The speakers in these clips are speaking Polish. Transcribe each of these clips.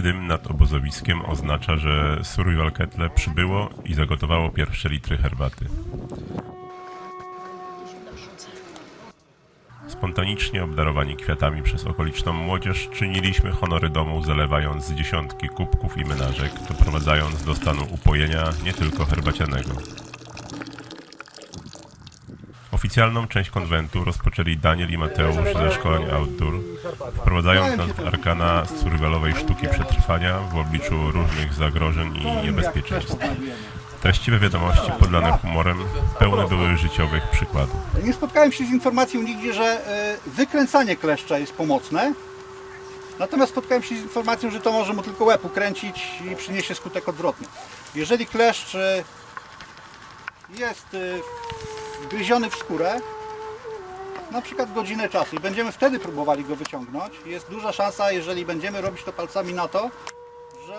Biały dym nad obozowiskiem oznacza, że Survival Kettle przybyło i zagotowało pierwsze litry herbaty. Spontanicznie obdarowani kwiatami przez okoliczną młodzież czyniliśmy honory domu zalewając z dziesiątki kubków i menażek, doprowadzając do stanu upojenia nie tylko herbacianego. Oficjalną część konwentu rozpoczęli Daniel i Mateusz ze szkoleń Outdoor, wprowadzając nas arkana survivalowej sztuki przetrwania w obliczu różnych zagrożeń i niebezpieczeństw. Treściwe wiadomości podlane humorem pełne były życiowych przykładów. Nie spotkałem się z informacją nigdzie, że e, wykręcanie kleszcza jest pomocne. Natomiast spotkałem się z informacją, że to może mu tylko łeb ukręcić i przyniesie skutek odwrotny. Jeżeli kleszcz e, jest wgryziony w skórę, na przykład godzinę czasu i będziemy wtedy próbowali go wyciągnąć, jest duża szansa, jeżeli będziemy robić to palcami na to, że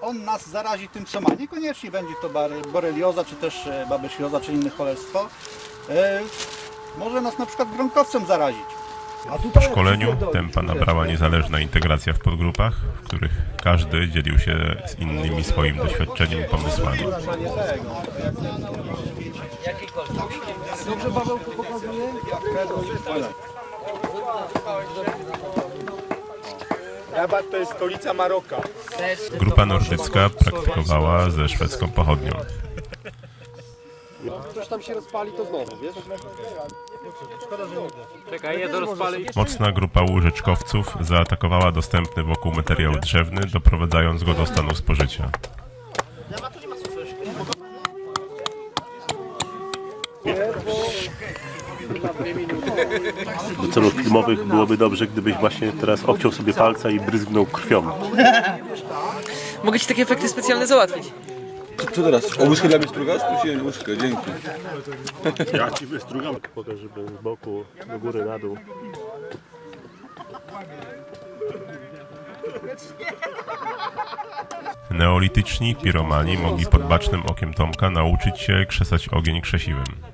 on nas zarazi tym, co ma. Niekoniecznie będzie to borelioza, czy też e, babecioza, czy inne cholerstwo. E, może nas na przykład gronkowcem zarazić. Po szkoleniu tempa nabrała niezależna integracja w podgrupach, w których każdy dzielił się z innymi swoim doświadczeniem i pomysłami. Rabat to jest stolica Maroka. Grupa nordycka praktykowała ze szwedzką pochodnią. Coś tam się rozpali, to znowu, wiesz? Mocna grupa łużyczkowców zaatakowała dostępny wokół materiał drzewny, doprowadzając go do stanu spożycia. Do celów filmowych byłoby dobrze, gdybyś właśnie teraz obciął sobie palca i bryzgnął krwią. Mogę ci takie efekty specjalne załatwić. Co teraz? O łyżkę dla mnie strugasz? Prosiłem łyżkę, dzięki. Ja ci wystrugam. Pokaż, żeby z boku, do góry, na dół. Neolityczni piromani mogli pod bacznym okiem Tomka nauczyć się krzesać ogień krzesiwym.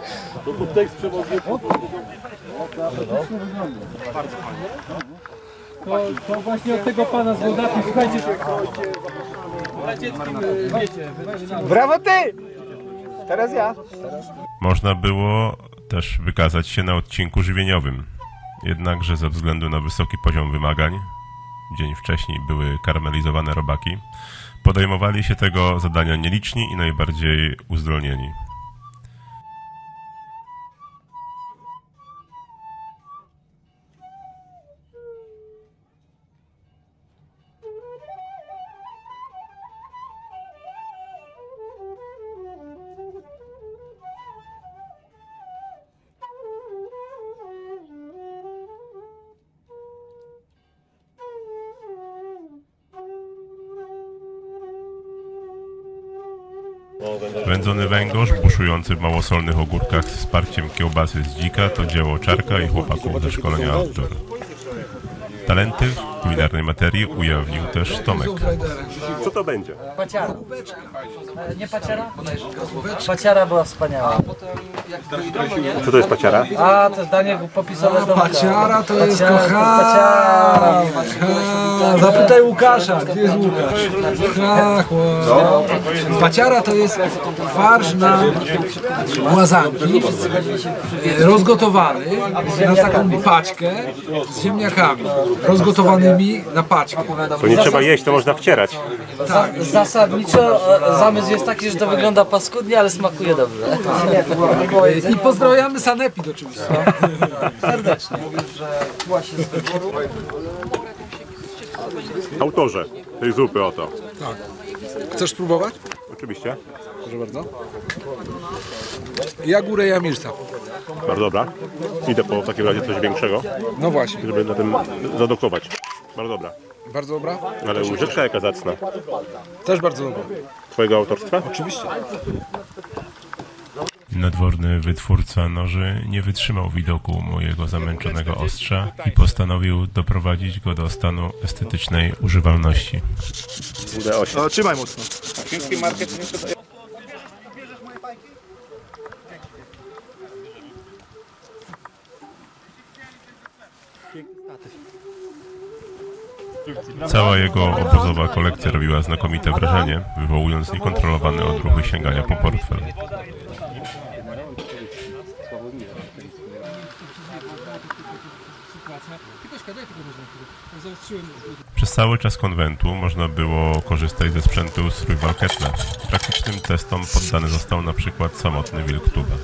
To podtekst przewodni. To, to właśnie od tego pana z Wodapi, słuchajcie, Brawo ty! Teraz ja. Można było też wykazać się na odcinku żywieniowym. Jednakże ze względu na wysoki poziom wymagań, dzień wcześniej były karmelizowane robaki, podejmowali się tego zadania nieliczni i najbardziej uzdolnieni. Wędzony węgorz, buszujący w małosolnych ogórkach z wsparciem kiełbasy z dzika to dzieło Czarka i chłopaków ze szkolenia outdoor. Talenty w kulinarnej materii ujawnił też Tomek. Co to będzie? Paciara. E, Nie paciara? Paciara była wspaniała. Co to jest paciara? A, to zdanie popisowe do Paciara to jest Paciara, to jest kochana. paciara. A, Zapytaj Łukasza, gdzie jest Łukasz? Ha, chłop. Paciara to jest farsz na łazanki, rozgotowany na taką paczkę z ziemniakami, rozgotowanymi na paczkę. To nie trzeba jeść, to można wcierać. Tak, zasadniczo e, zamysł jest taki, że to wygląda paskudnie, ale smakuje dobrze. I pozdrawiamy Sanepid oczywiście. Serdecznie. Autorze tej zupy oto. Chcesz spróbować? Oczywiście. Proszę bardzo. Ja górę Jamirca. Bardzo dobra. Idę po w takim razie coś większego, No właśnie. żeby na tym zadokować. Bardzo dobra. Bardzo dobra? Ale łyżeczka jaka zacna. Też bardzo dobra. Twojego autorstwa? Oczywiście. Nadworny wytwórca noży nie wytrzymał widoku mojego zamęczonego ostrza i postanowił doprowadzić go do stanu estetycznej używalności. No, trzymaj mocno. Cała jego obozowa kolekcja robiła znakomite wrażenie, wywołując niekontrolowane odruchy sięgania po portfel. Przez cały czas konwentu można było korzystać ze sprzętu Survival Kettle. Praktycznym testom poddany został na przykład samotny wilk tuba.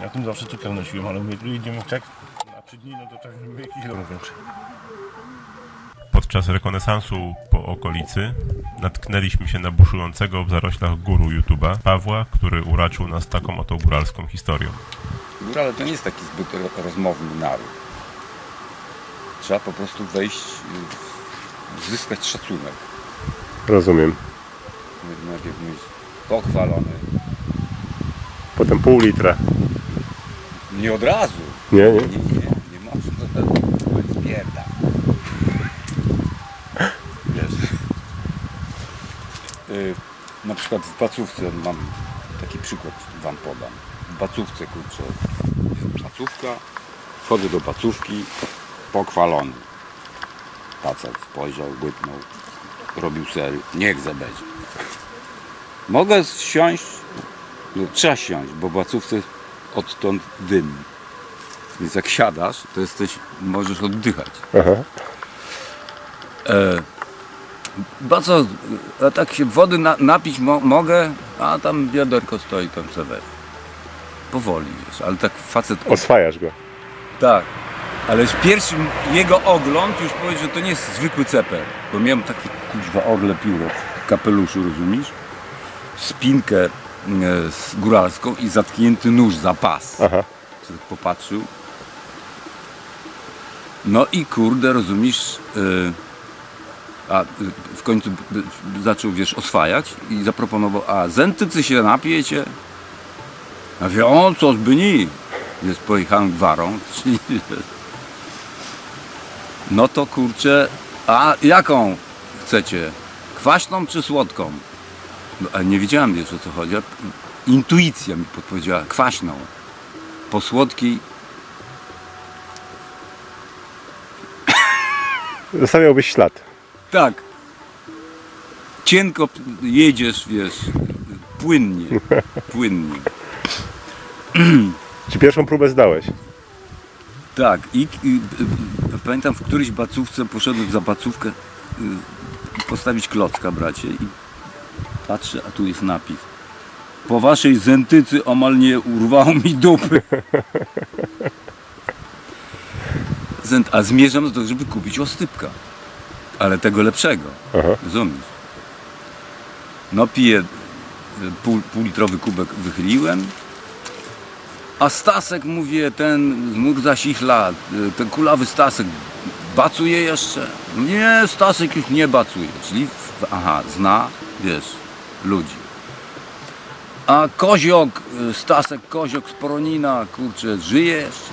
Ja tym zawsze cukier nosiłem, ale my tu idziemy tak na 3 dni, no to tak żeby jakiś lot większy. Podczas rekonesansu po okolicy natknęliśmy się na buszującego w zaroślach guru YouTube'a Pawła, który uraczył nas taką oto góralską historią. Górale to nie jest taki zbyt ro- rozmowny naród. Trzeba po prostu wejść, zyskać szacunek. Rozumiem. Najpierw być pochwalony. Potem pół litra. Nie od razu. Nie, nie. Nie, nie, nie można. To jest pierda. Wiesz. Y, na przykład w Bacówce mam taki przykład wam podam. W Bacówce kurczę. Jest Bacówka. Wchodzę do Bacówki pochwalony. Facet spojrzał, łypnął, robił ser. Niech zabędzie. Mogę siąść? No, trzeba siąść, bo w Bacówce odtąd dym. Więc jak siadasz, to jesteś, możesz oddychać. Aha. E, bo co, a tak się wody na, napić mo, mogę, a tam bioderko stoi, tam se weź. Powoli, wiesz, ale tak facet... Oswajasz go. Tak, ale z pierwszym jego ogląd już powiedz, że to nie jest zwykły ceper, bo miałem taki kuźwa orle pióro w kapeluszu, rozumiesz? Spinkę e, z góralską i zatknięty nóż za pas. Aha. sobie popatrzył. No i kurde, rozumiesz, y, a y, w końcu b- zaczął, wiesz, oswajać i zaproponował, a zentycy się napijecie? A wie, o, coś by nie. Jest pojechałem gwarą, czyli no to kurczę, a jaką chcecie? Kwaśną czy słodką? No, ale nie wiedziałem, wiesz, o co chodzi. Intuicja mi podpowiedziała, kwaśną po słodkiej Zostawiałbyś ślad. Tak cienko jedziesz, wiesz, płynnie, płynnie. Czy pierwszą próbę zdałeś? Tak, i, i, i pamiętam w którejś bacówce poszedłem za bacówkę y, postawić klocka, bracie, i patrzę, a tu jest napis. Po waszej zentycy omal nie urwało mi dupy. Zent, a zmierzam do tego, żeby kupić ostypka. Ale tego lepszego. Aha. Rozumiesz? No piję y, pół, półlitrowy kubek wychyliłem, a Stasek, mówię, ten mógł zasichla, y, ten kulawy Stasek, bacuje jeszcze? Nie, Stasek już nie bacuje, czyli, w- aha, zna, wiesz, ludzi. A Koziok, y, Stasek Koziok z Poronina, kurczę, żyje jeszcze?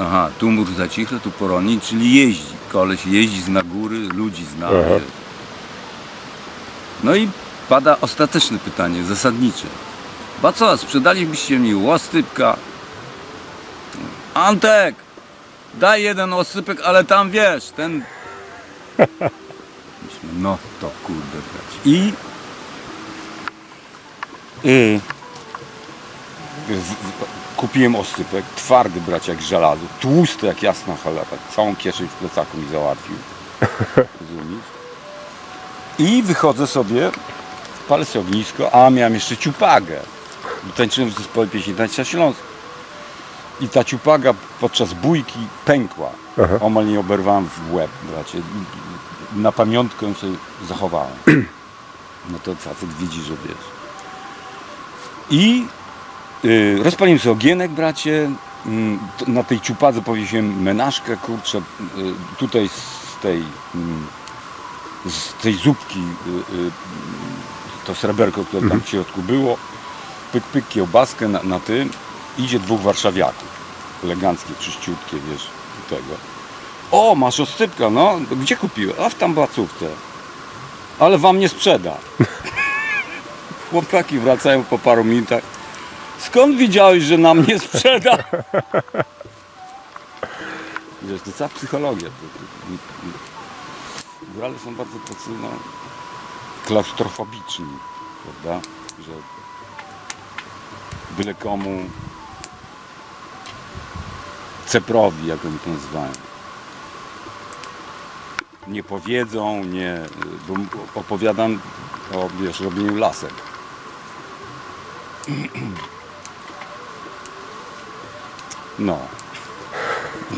Aha, tu mur zacichle, tu Poronin, czyli jeździ, koleś jeździ, zna góry, ludzi zna, Aha. No i pada ostateczne pytanie, zasadnicze. Ba co, sprzedalibyście mi łostypka? Antek, daj jeden osypek, ale tam wiesz, ten... Myślę, no to kurde brać. I... w, kupiłem osypek, twardy brać jak żelazo, tłusty jak jasna cholera, całą kieszeń w plecaku mi załatwił. Rozumiesz? I wychodzę sobie, palę sobie ognisko, a miałem jeszcze ciupagę. Tańczyłem w zespole pieśni Tańca Śląsk. I ta ciupaga podczas bójki pękła. Aha. Omal nie oberwałem w łeb, bracie. Na pamiątkę ją sobie zachowałem. No to facet widzi, że wiesz. I rozpaliłem sobie ogienek, bracie. Mm, Na tej ciupadze powiesiłem menażkę, kurczę. y, Tutaj z tej, mm, z tej zupki y, y, to sreberko, które tam w środku było. Pyk, pyk, kiełbaskę na, na tym. Idzie dwóch warszawiaków. Eleganckie, czyściutkie, wiesz, tego. O, masz oscypka, no. Gdzie kupiłem? A w tam placówce. Ale wam nie sprzeda. Chłopaki wracają po paru minutach. Skąd widziałeś, że nam nie sprzeda? Wiesz, to cała psychologia. Górale są bardzo tacy, no, klaustrofobiczni, prawda? Że byle komu ceprowi, jak oni to nazywają. Nie powiedzą, nie, bo opowiadam o, wiesz, robieniu lasek. No.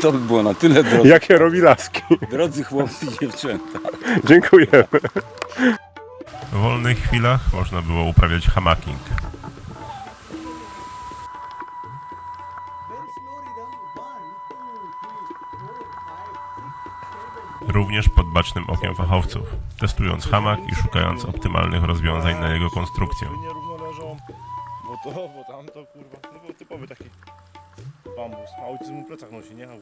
To by było na tyle, drodzy, Jakie robi laski? drodzy chłopcy i dziewczęta. Dziękujemy. W wolnych chwilach można było uprawiać hamaking. Również pod bacznym okiem fachowców, testując hamak i szukając optymalnych rozwiązań na jego konstrukcję. Nierówno leżą, bo to, bo tamto, kurwa. No typowy taki Vamos, a última para a Roxinha, a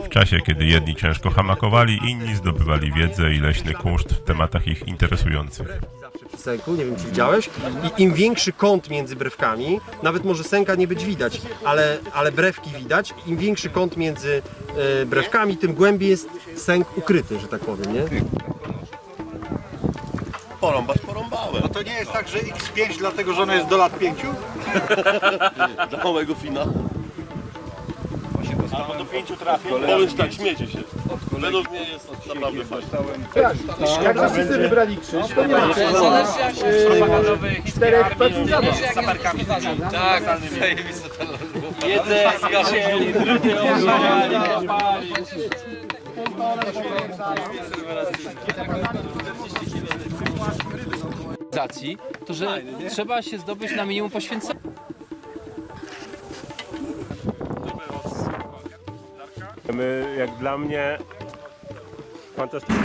w czasie, kiedy jedni ciężko hamakowali, inni zdobywali wiedzę i leśny kunszt w tematach ich interesujących. przy sęku, nie wiem czy widziałeś. I im większy kąt między brewkami, nawet może sęka nie być widać, ale, ale brewki widać, im większy kąt między e, brewkami, tym głębiej jest sęk ukryty, że tak powiem, nie? Porąbać porąbałem. No to nie jest tak, że X5 dlatego, że ona jest do lat 5? Dla małego fina. Albo do pięciu trafię. Powiem tak, śmiecie się. Według mnie jest naprawdę fajnie. Jak wszyscy wybrali krzyż, to nie ma Zależy jak się czterech peców jak saperkami. Tak, zajebiste to Jedzę, skazieli, drugie to że trzeba się zdobyć na minimum poświęcenia. My, jak dla mnie, fantastycznie.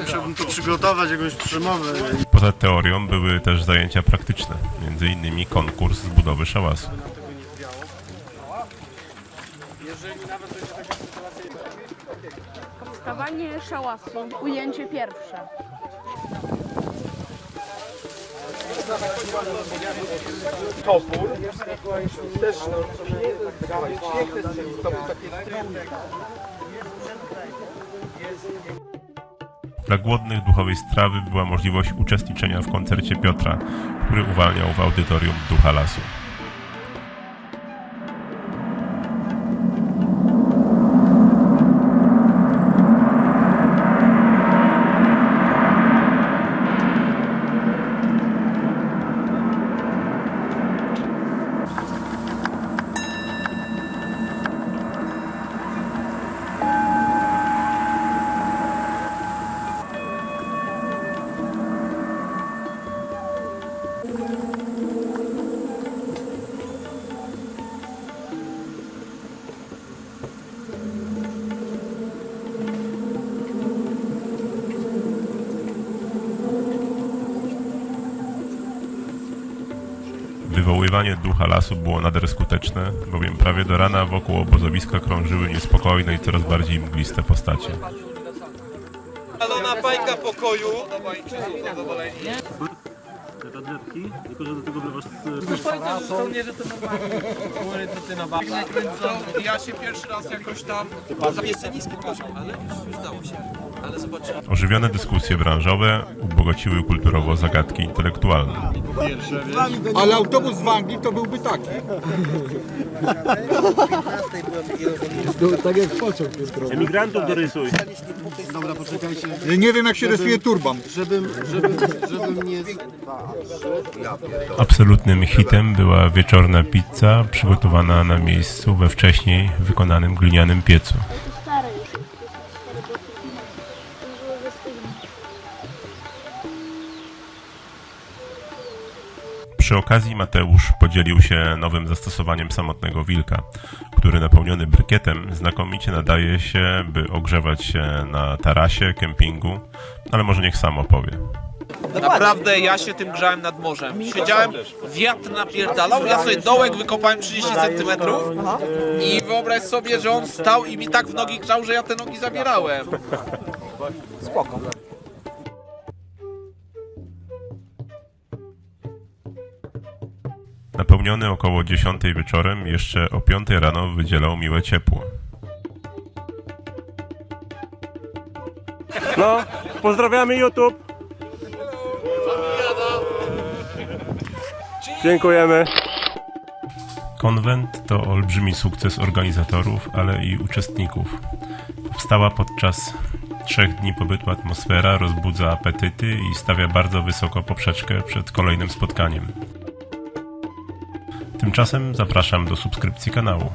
Musiałbym to przygotować, jakąś przemowę. Poza teorią były też zajęcia praktyczne, między innymi konkurs z budowy szałasu. Stawanie szałasu, ujęcie pierwsze. Dla głodnych duchowej strawy była możliwość uczestniczenia w koncercie Piotra, który uwalniał w audytorium ducha lasu. Wywoływanie ducha lasu było nader skuteczne, bowiem prawie do rana wokół obozowiska krążyły niespokojne i coraz bardziej mgliste postacie. te tabletki, tylko że do tego wlewasz Ja się pierwszy raz jakoś tam... Jeszcze niski poziom, ale już udało się. Ożywione dyskusje branżowe ubogociły kulturowo zagadki intelektualne. Ale autobus w Anglii to byłby taki. tak jak pociąg drogi. emigrantów dorysuj. Nie wiem jak się rysuje turban. Absolutnym hitem była wieczorna pizza przygotowana na miejscu we wcześniej wykonanym glinianym piecu. Przy okazji Mateusz podzielił się nowym zastosowaniem samotnego wilka, który napełniony brykietem znakomicie nadaje się, by ogrzewać się na tarasie, kempingu, ale może niech sam opowie. Naprawdę ja się tym grzałem nad morzem. Siedziałem, wiatr napierdalał, ja sobie dołek wykopałem 30 cm i wyobraź sobie, że on stał i mi tak w nogi grzał, że ja te nogi zabierałem. Napełniony około 10 wieczorem, jeszcze o 5 rano wydzielał miłe ciepło. No, pozdrawiamy YouTube. Dziękujemy. Konwent to olbrzymi sukces organizatorów, ale i uczestników. Powstała podczas trzech dni pobytu atmosfera rozbudza apetyty i stawia bardzo wysoko poprzeczkę przed kolejnym spotkaniem. Tymczasem zapraszam do subskrypcji kanału.